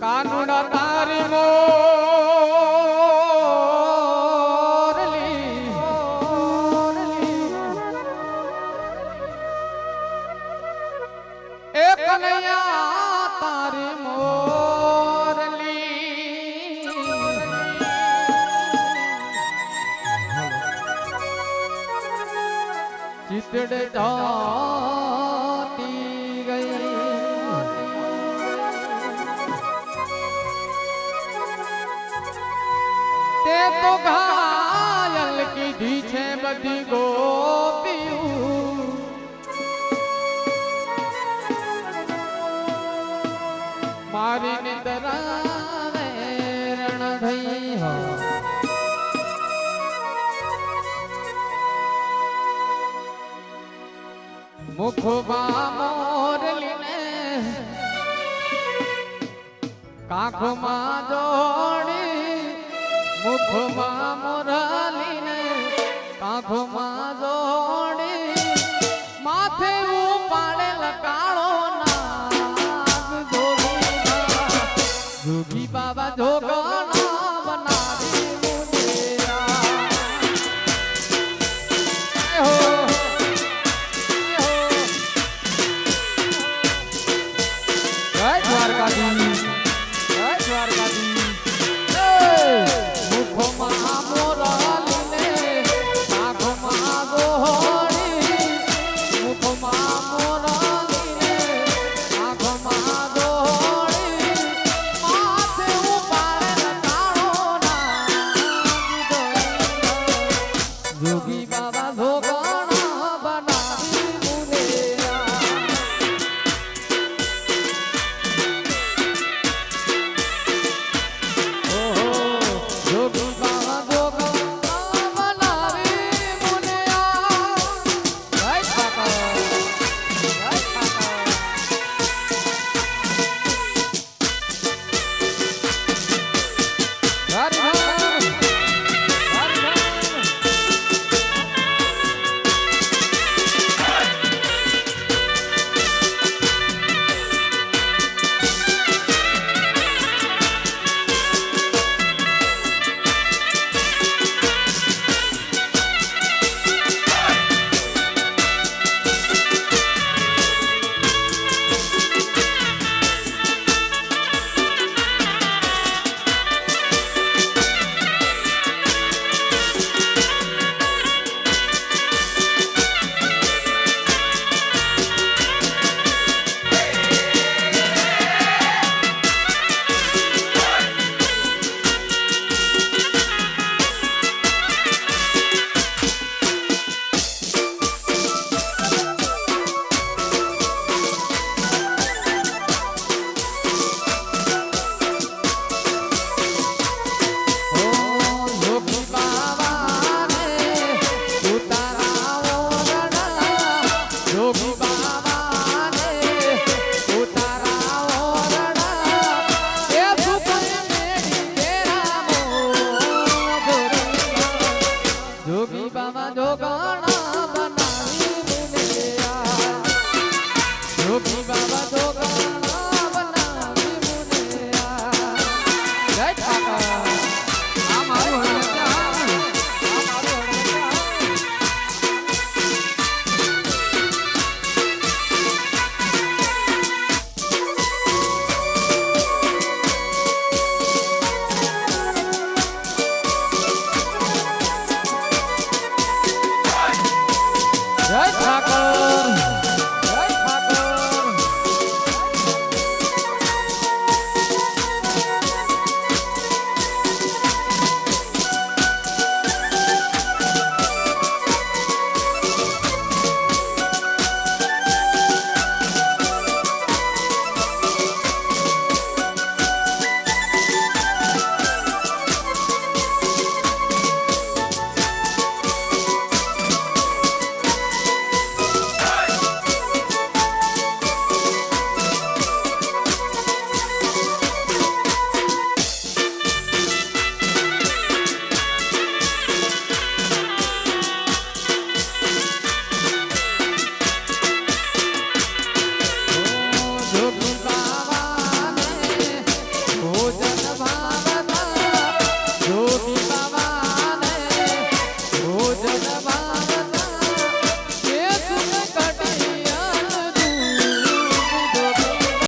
કાનુડા તારી મોરલી. કનૈયા જાતી ગઈ તે તો ઘાયલ કીધી છે બધી ગોપીયું મારી નિંદરાવે મુખમાં મોરલીને કાખમાં જોડી, મુખમાં મોરલીને કાખમાં જોડી, માથે ઉપાડેલ કાળો નાગ જોગી બાબા જોગણા જોગી બાબા ધોગણા Salvador.